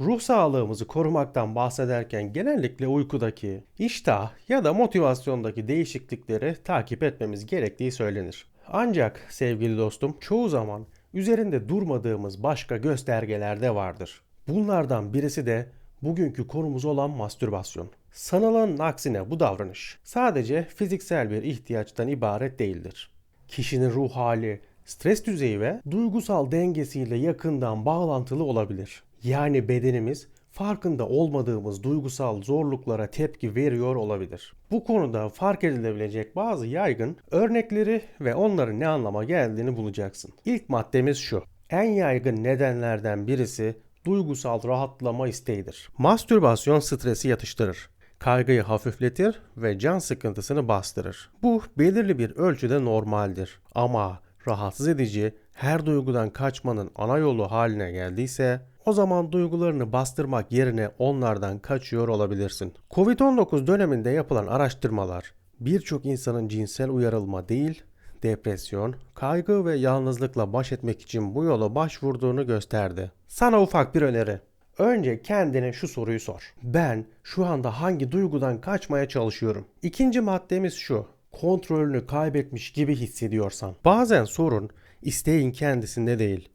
Ruh sağlığımızı korumaktan bahsederken genellikle uykudaki, iştah ya da motivasyondaki değişiklikleri takip etmemiz gerektiği söylenir. Ancak sevgili dostum çoğu zaman üzerinde durmadığımız başka göstergeler de vardır. Bunlardan birisi de bugünkü konumuz olan mastürbasyon. Sanılanın aksine bu davranış sadece fiziksel bir ihtiyaçtan ibaret değildir. Kişinin ruh hali, stres düzeyi ve duygusal dengesiyle yakından bağlantılı olabilir. Yani bedenimiz farkında olmadığımız duygusal zorluklara tepki veriyor olabilir. Bu konuda fark edilebilecek bazı yaygın örnekleri ve onların ne anlama geldiğini bulacaksın. İlk maddemiz şu. En yaygın nedenlerden birisi duygusal rahatlama isteğidir. Mastürbasyon stresi yatıştırır. Kaygıyı hafifletir ve can sıkıntısını bastırır. Bu belirli bir ölçüde normaldir. Ama rahatsız edici her duygudan kaçmanın ana yolu haline geldiyse o zaman duygularını bastırmak yerine onlardan kaçıyor olabilirsin. Covid-19 döneminde yapılan araştırmalar birçok insanın cinsel uyarılma değil, depresyon, kaygı ve yalnızlıkla baş etmek için bu yola başvurduğunu gösterdi. Sana ufak bir öneri. Önce kendine şu soruyu sor. Ben şu anda hangi duygudan kaçmaya çalışıyorum? İkinci maddemiz şu. Kontrolünü kaybetmiş gibi hissediyorsan. Bazen sorun isteğin kendisinde değil.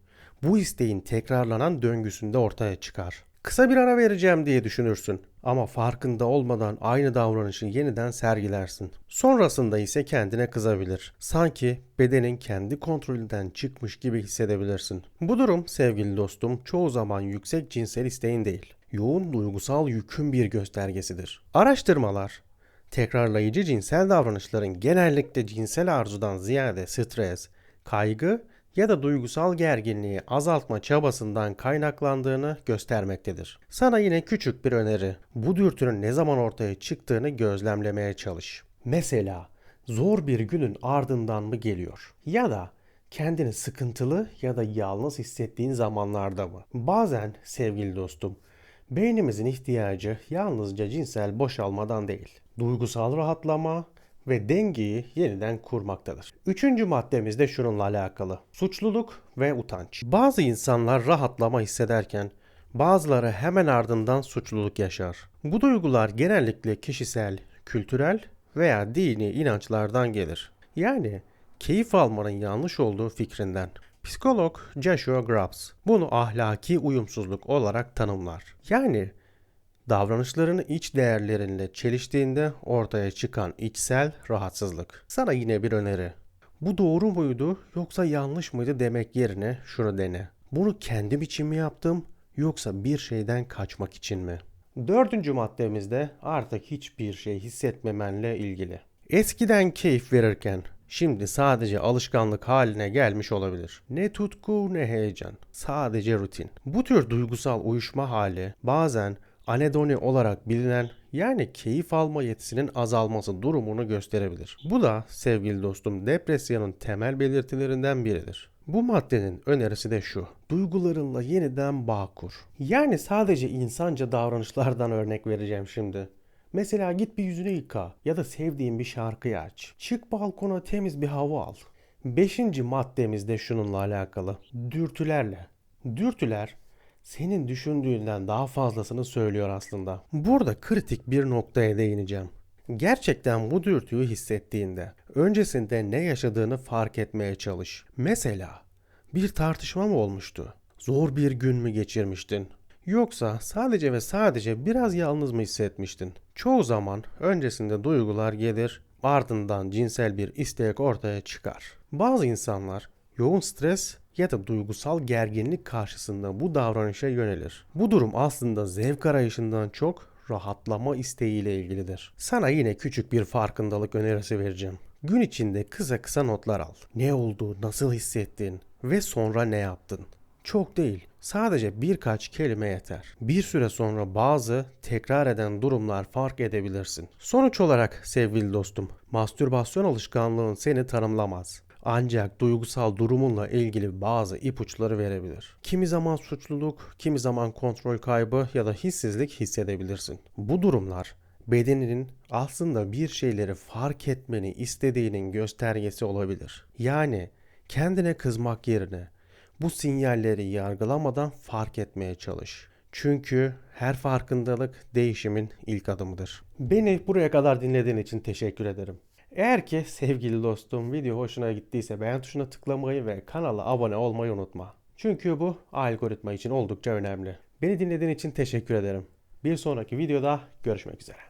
Bu isteğin tekrarlanan döngüsünde ortaya çıkar. Kısa bir ara vereceğim diye düşünürsün ama farkında olmadan aynı davranışı yeniden sergilersin. Sonrasında ise kendine kızabilir. Sanki bedenin kendi kontrolünden çıkmış gibi hissedebilirsin. Bu durum sevgili dostum çoğu zaman yüksek cinsel isteğin değil, yoğun duygusal yükün bir göstergesidir. Araştırmalar tekrarlayıcı cinsel davranışların genellikle cinsel arzudan ziyade stres, kaygı ya da duygusal gerginliği azaltma çabasından kaynaklandığını göstermektedir. Sana yine küçük bir öneri. Bu dürtünün ne zaman ortaya çıktığını gözlemlemeye çalış. Mesela zor bir günün ardından mı geliyor? Ya da kendini sıkıntılı ya da yalnız hissettiğin zamanlarda mı? Bazen sevgili dostum, beynimizin ihtiyacı yalnızca cinsel boşalmadan değil, duygusal rahatlama, ve dengeyi yeniden kurmaktadır. Üçüncü maddemiz de şununla alakalı. Suçluluk ve utanç. Bazı insanlar rahatlama hissederken bazıları hemen ardından suçluluk yaşar. Bu duygular genellikle kişisel, kültürel veya dini inançlardan gelir. Yani keyif almanın yanlış olduğu fikrinden. Psikolog Joshua Grubbs bunu ahlaki uyumsuzluk olarak tanımlar. Yani davranışlarını iç değerlerinle çeliştiğinde ortaya çıkan içsel rahatsızlık. Sana yine bir öneri. Bu doğru muydu yoksa yanlış mıydı demek yerine şunu dene. Bunu kendim için mi yaptım yoksa bir şeyden kaçmak için mi? Dördüncü maddemizde artık hiçbir şey hissetmemenle ilgili. Eskiden keyif verirken şimdi sadece alışkanlık haline gelmiş olabilir. Ne tutku ne heyecan. Sadece rutin. Bu tür duygusal uyuşma hali bazen anedoni olarak bilinen yani keyif alma yetisinin azalması durumunu gösterebilir. Bu da sevgili dostum depresyonun temel belirtilerinden biridir. Bu maddenin önerisi de şu. Duygularınla yeniden bağ kur. Yani sadece insanca davranışlardan örnek vereceğim şimdi. Mesela git bir yüzünü yıka ya da sevdiğin bir şarkıyı aç. Çık balkona temiz bir hava al. Beşinci maddemiz de şununla alakalı. Dürtülerle. Dürtüler senin düşündüğünden daha fazlasını söylüyor aslında. Burada kritik bir noktaya değineceğim. Gerçekten bu dürtüyü hissettiğinde öncesinde ne yaşadığını fark etmeye çalış. Mesela bir tartışma mı olmuştu? Zor bir gün mü geçirmiştin? Yoksa sadece ve sadece biraz yalnız mı hissetmiştin? Çoğu zaman öncesinde duygular gelir, ardından cinsel bir istek ortaya çıkar. Bazı insanlar yoğun stres ya da duygusal gerginlik karşısında bu davranışa yönelir. Bu durum aslında zevk arayışından çok rahatlama isteğiyle ilgilidir. Sana yine küçük bir farkındalık önerisi vereceğim. Gün içinde kısa kısa notlar al. Ne oldu, nasıl hissettin ve sonra ne yaptın? Çok değil, sadece birkaç kelime yeter. Bir süre sonra bazı tekrar eden durumlar fark edebilirsin. Sonuç olarak sevgili dostum, mastürbasyon alışkanlığın seni tanımlamaz ancak duygusal durumunla ilgili bazı ipuçları verebilir. Kimi zaman suçluluk, kimi zaman kontrol kaybı ya da hissizlik hissedebilirsin. Bu durumlar bedeninin aslında bir şeyleri fark etmeni istediğinin göstergesi olabilir. Yani kendine kızmak yerine bu sinyalleri yargılamadan fark etmeye çalış. Çünkü her farkındalık değişimin ilk adımıdır. Beni buraya kadar dinlediğin için teşekkür ederim. Eğer ki sevgili dostum video hoşuna gittiyse beğen tuşuna tıklamayı ve kanala abone olmayı unutma. Çünkü bu algoritma için oldukça önemli. Beni dinlediğin için teşekkür ederim. Bir sonraki videoda görüşmek üzere.